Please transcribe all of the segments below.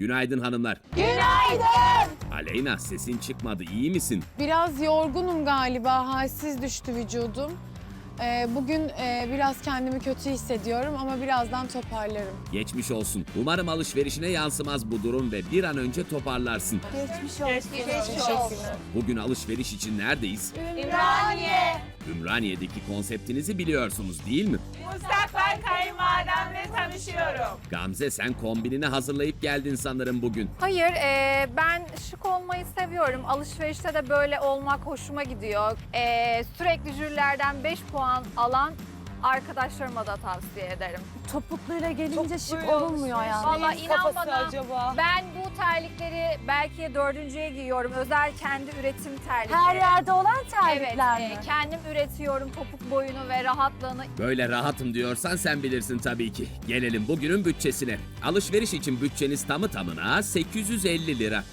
Günaydın hanımlar. Günaydın. Aleyna sesin çıkmadı iyi misin? Biraz yorgunum galiba, halsiz düştü vücudum. Ee, bugün e, biraz kendimi kötü hissediyorum ama birazdan toparlarım. Geçmiş olsun. Umarım alışverişine yansımaz bu durum ve bir an önce toparlarsın. Geçmiş olsun. Teşekkürler. Bugün alışveriş için neredeyiz? Ümraniye. Ümraniye'deki konseptinizi biliyorsunuz değil mi? Mustakbel kayınvalidemle tanışıyorum. Gamze sen kombinini hazırlayıp geldin sanırım bugün. Hayır, e, ben şık olmayı seviyorum. Alışverişte de böyle olmak hoşuma gidiyor. E, sürekli jürilerden 5 puan alan arkadaşlarıma da tavsiye ederim. Topukluğuyla gelince şık olunmuyor yani. Valla inan kafası bana acaba? ben bu terlikleri belki dördüncüye giyiyorum. Özel kendi üretim terlikleri. Her yerde olan Evet, terlikler e, mi? kendim üretiyorum topuk boyunu ve rahatlığını. Böyle rahatım diyorsan sen bilirsin tabii ki. Gelelim bugünün bütçesine. Alışveriş için bütçeniz tamı tamına 850 lira.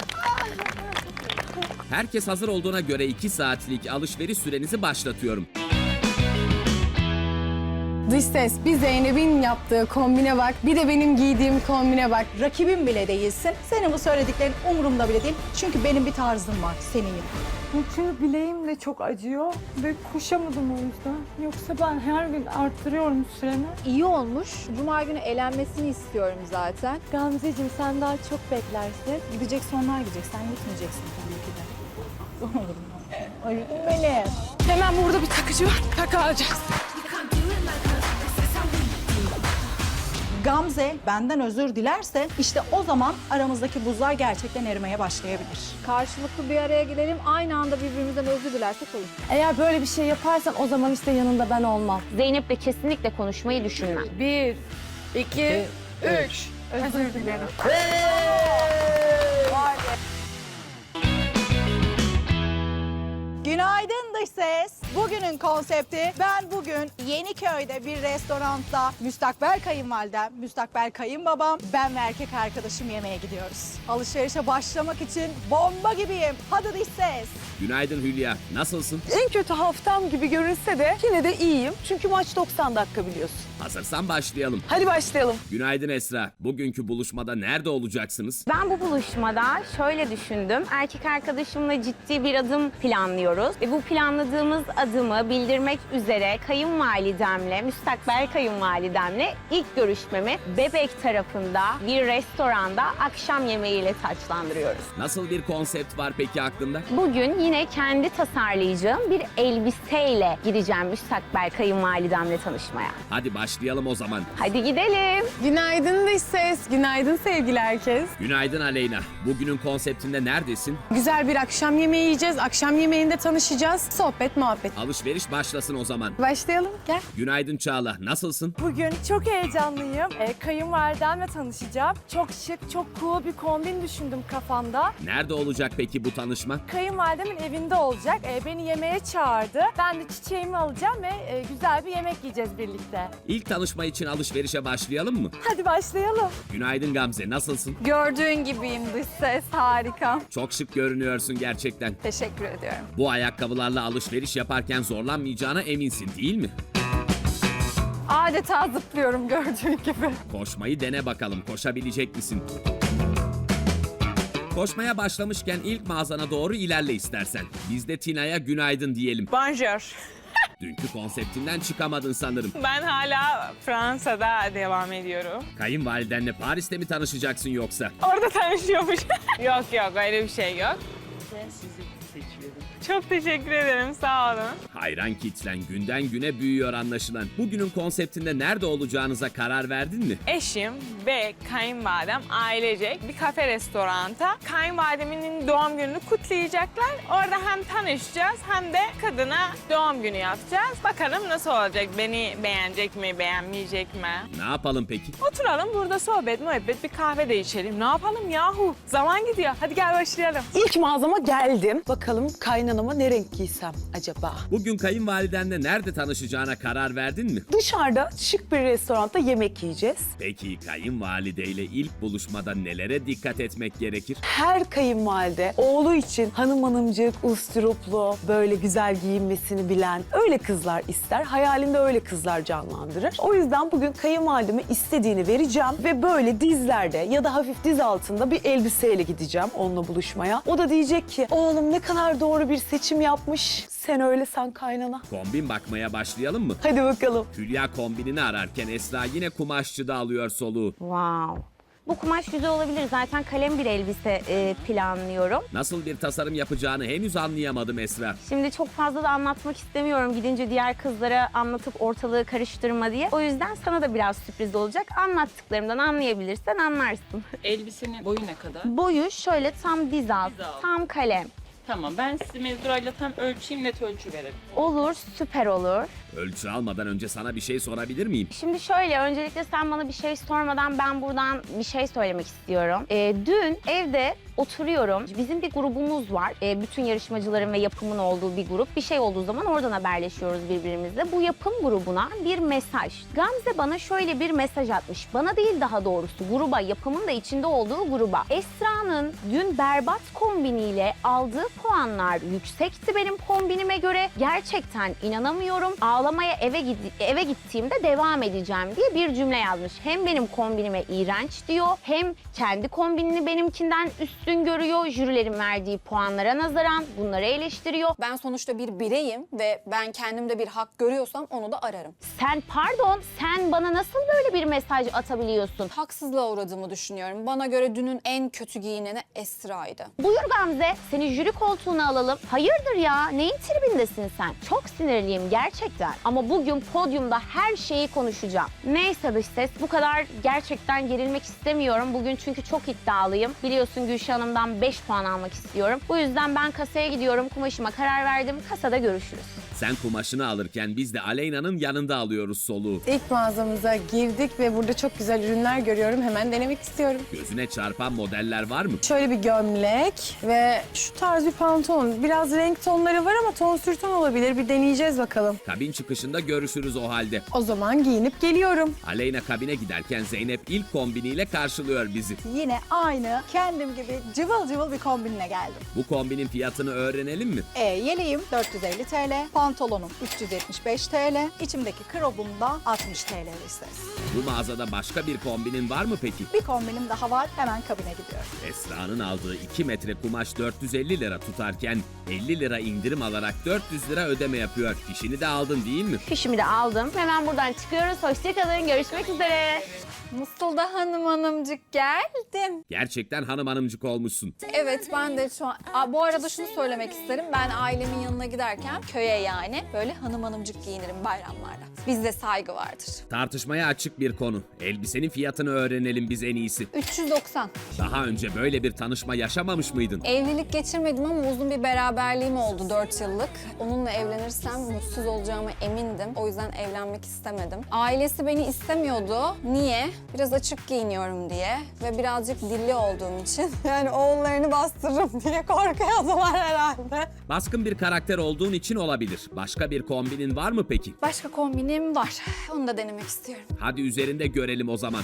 Herkes hazır olduğuna göre 2 saatlik alışveriş sürenizi başlatıyorum. Dış ses, bir Zeynep'in yaptığı kombine bak, bir de benim giydiğim kombine bak. rakibim bile değilsin. Senin bu söylediklerin umurumda bile değil. Çünkü benim bir tarzım var senin yok. Çünkü bileğim de çok acıyor ve koşamadım o yüzden. Yoksa ben her gün arttırıyorum süremi. İyi olmuş. Cuma günü eğlenmesini istiyorum zaten. Gamzeciğim sen daha çok beklersin. Gidecek sonlar gidecek. Sen gitmeyeceksin tabii ki de. Olur mu? Ay benim. Hemen burada bir takıcı var, takı alacağız. Gamze benden özür dilerse işte o zaman aramızdaki buzlar gerçekten erimeye başlayabilir. Karşılıklı bir araya gelelim. Aynı anda birbirimizden özür dilersek olur. Eğer böyle bir şey yaparsan o zaman işte yanında ben olmam. Zeynep'le kesinlikle konuşmayı düşünmem. Bir, iki, üç. Özür dilerim. Günaydın dış ses. Bugünün konsepti ben bugün Yeniköy'de bir restoranda müstakbel kayınvalidem, müstakbel kayınbabam, ben ve erkek arkadaşım yemeğe gidiyoruz. Alışverişe başlamak için bomba gibiyim. Hadi dış ses. Günaydın Hülya. Nasılsın? En kötü haftam gibi görünse de yine de iyiyim. Çünkü maç 90 dakika biliyorsun. Hazırsan başlayalım. Hadi başlayalım. Günaydın Esra. Bugünkü buluşmada nerede olacaksınız? Ben bu buluşmada şöyle düşündüm. Erkek arkadaşımla ciddi bir adım planlıyoruz. Ve bu planladığımız adımı bildirmek üzere kayınvalidemle, müstakbel kayınvalidemle ilk görüşmemi Bebek tarafında bir restoranda akşam yemeğiyle taçlandırıyoruz. Nasıl bir konsept var peki aklında? Bugün yine kendi tasarlayacağım bir elbiseyle gideceğim müstakbel kayınvalidemle tanışmaya. Hadi başlayalım o zaman. Hadi gidelim. Günaydın dış ses, günaydın sevgili herkes. Günaydın Aleyna. Bugünün konseptinde neredesin? Güzel bir akşam yemeği yiyeceğiz, akşam yemeğinde tanışacağız. Sohbet, muhabbet. Alışveriş başlasın o zaman. Başlayalım, gel. Günaydın Çağla. Nasılsın? Bugün çok heyecanlıyım. E, kayınvalidemle tanışacağım. Çok şık, çok cool bir kombin düşündüm kafamda. Nerede olacak peki bu tanışma? Kayınvalidemin evinde olacak. E, beni yemeğe çağırdı. Ben de çiçeğimi alacağım ve e, güzel bir yemek yiyeceğiz birlikte. İlk tanışma için alışverişe başlayalım mı? Hadi başlayalım. Günaydın Gamze. Nasılsın? Gördüğün gibiyim dış ses. Harika. Çok şık görünüyorsun gerçekten. Teşekkür ediyorum. Bu ayakkabılarla alışveriş yaparken zorlanmayacağına eminsin değil mi? Adeta zıplıyorum gördüğün gibi. Koşmayı dene bakalım. Koşabilecek misin? Koşmaya başlamışken ilk mağazana doğru ilerle istersen. Biz de Tina'ya günaydın diyelim. Bonjour. Dünkü konseptinden çıkamadın sanırım. Ben hala Fransa'da devam ediyorum. Kayınvalidenle Paris'te mi tanışacaksın yoksa? Orada tanışıyormuş. yok yok öyle bir şey yok. Çok teşekkür ederim sağ olun. Hayran kitlen günden güne büyüyor anlaşılan. Bugünün konseptinde nerede olacağınıza karar verdin mi? Eşim ve kayınvalidem ailecek bir kafe restoranta kayınvalidemin doğum gününü kutlayacaklar. Orada hem tanışacağız hem de kadına doğum günü yapacağız. Bakalım nasıl olacak? Beni beğenecek mi, beğenmeyecek mi? Ne yapalım peki? Oturalım burada sohbet, muhabbet, bir kahve de içelim. Ne yapalım yahu? Zaman gidiyor. Hadi gel başlayalım. İlk mağazama geldim. Bakalım kaynanama ne renk giysem acaba? Bugün Bugün kayınvalidenle nerede tanışacağına karar verdin mi? Dışarıda şık bir restoranda yemek yiyeceğiz. Peki kayınvalideyle ilk buluşmada nelere dikkat etmek gerekir? Her kayınvalide oğlu için hanım hanımcık, usturuplu, böyle güzel giyinmesini bilen öyle kızlar ister. Hayalinde öyle kızlar canlandırır. O yüzden bugün kayınvalideme istediğini vereceğim ve böyle dizlerde ya da hafif diz altında bir elbiseyle gideceğim onunla buluşmaya. O da diyecek ki oğlum ne kadar doğru bir seçim yapmış. Sen öyle sen kaynana. Kombin bakmaya başlayalım mı? Hadi bakalım. Hülya kombinini ararken Esra yine kumaşçıda alıyor soluğu. Wow. Bu kumaş güzel olabilir. Zaten kalem bir elbise e, planlıyorum. Nasıl bir tasarım yapacağını henüz anlayamadım Esra. Şimdi çok fazla da anlatmak istemiyorum. Gidince diğer kızlara anlatıp ortalığı karıştırma diye. O yüzden sana da biraz sürpriz olacak. Anlattıklarımdan anlayabilirsen anlarsın. Elbisenin boyu ne kadar? Boyu şöyle tam diz altı, Diz altı. tam kalem. Tamam ben size mezurayla tam ölçeyim net ölçü verelim. Olur, süper olur. Ölçü almadan önce sana bir şey sorabilir miyim? Şimdi şöyle, öncelikle sen bana bir şey sormadan ben buradan bir şey söylemek istiyorum. Ee, dün evde oturuyorum. Bizim bir grubumuz var. Ee, bütün yarışmacıların ve yapımın olduğu bir grup. Bir şey olduğu zaman oradan haberleşiyoruz birbirimizle. Bu yapım grubuna bir mesaj. Gamze bana şöyle bir mesaj atmış. Bana değil daha doğrusu gruba, yapımın da içinde olduğu gruba. Esra'nın dün berbat kombiniyle aldığı puanlar yüksekti benim kombinime göre. Gerçekten inanamıyorum. Ağlamaya eve gidi- eve gittiğimde devam edeceğim diye bir cümle yazmış. Hem benim kombinime iğrenç diyor, hem kendi kombinini benimkinden üstün görüyor. Jürilerin verdiği puanlara nazaran bunları eleştiriyor. Ben sonuçta bir bireyim ve ben kendimde bir hak görüyorsam onu da ararım. Sen pardon, sen bana nasıl böyle bir mesaj atabiliyorsun? Haksızlığa uğradığımı düşünüyorum. Bana göre dünün en kötü giyineni Esra'ydı. Buyur Gamze, seni jüri koltuğuna alalım. Hayırdır ya, neyin tribindesin sen? Çok sinirliyim gerçekten. Ama bugün podyumda her şeyi konuşacağım. Neyse dış ses, bu kadar gerçekten gerilmek istemiyorum. Bugün çünkü çok iddialıyım. Biliyorsun Gülşah Hanım'dan 5 puan almak istiyorum. Bu yüzden ben kasaya gidiyorum, kumaşıma karar verdim. Kasada görüşürüz. Sen kumaşını alırken biz de Aleyna'nın yanında alıyoruz soluğu. İlk mağazamıza girdik ve burada çok güzel ürünler görüyorum. Hemen denemek istiyorum. Gözüne çarpan modeller var mı? Şöyle bir gömlek ve şu tarz bir pantolon. Biraz renk tonları var ama ton sür ton olabilir. Bir deneyeceğiz bakalım. Kabin çıkışında görüşürüz o halde. O zaman giyinip geliyorum. Aleyna kabine giderken Zeynep ilk kombiniyle karşılıyor bizi. Yine aynı kendim gibi cıvıl cıvıl bir kombinle geldim. Bu kombinin fiyatını öğrenelim mi? E, yeleğim 450 TL, pantolonum 375 TL, içimdeki krobum da 60 TL isteriz. Bu mağazada başka bir kombinin var mı peki? Bir kombinim daha var, hemen kabine gidiyorum. Esra'nın aldığı 2 metre kumaş 450 lira tutarken 50 lira indirim alarak 400 lira ödeme yapıyor. Fişini de aldın değil mi? Fişimi de aldım. Hemen buradan çıkıyoruz. Hoşçakalın. Görüşmek üzere. Mustafa Hanım Hanımcık geldim. Gerçekten hanım hanımcık olmuşsun. Evet ben de şu an... Aa, bu arada şunu söylemek isterim. Ben ailemin yanına giderken köye yani böyle hanım hanımcık giyinirim bayramlarda. Bizde saygı vardır. Tartışmaya açık bir konu. Elbisenin fiyatını öğrenelim biz en iyisi. 390. Daha önce böyle bir tanışma yaşamamış mıydın? Evlilik geçirmedim ama uzun bir beraberliğim oldu 4 yıllık. Onunla evlenirsem mutsuz olacağıma emindim. O yüzden evlenmek istemedim. Ailesi beni istemiyordu. Niye? Biraz açık giyiniyorum diye ve birazcık dilli olduğum için. Yani oğullarını bastırırım diye korkuyordular herhalde. Baskın bir karakter olduğun için olabilir. Başka bir kombinin var mı peki? Başka kombinim var. Onu da denemek istiyorum. Hadi üzerinde görelim o zaman.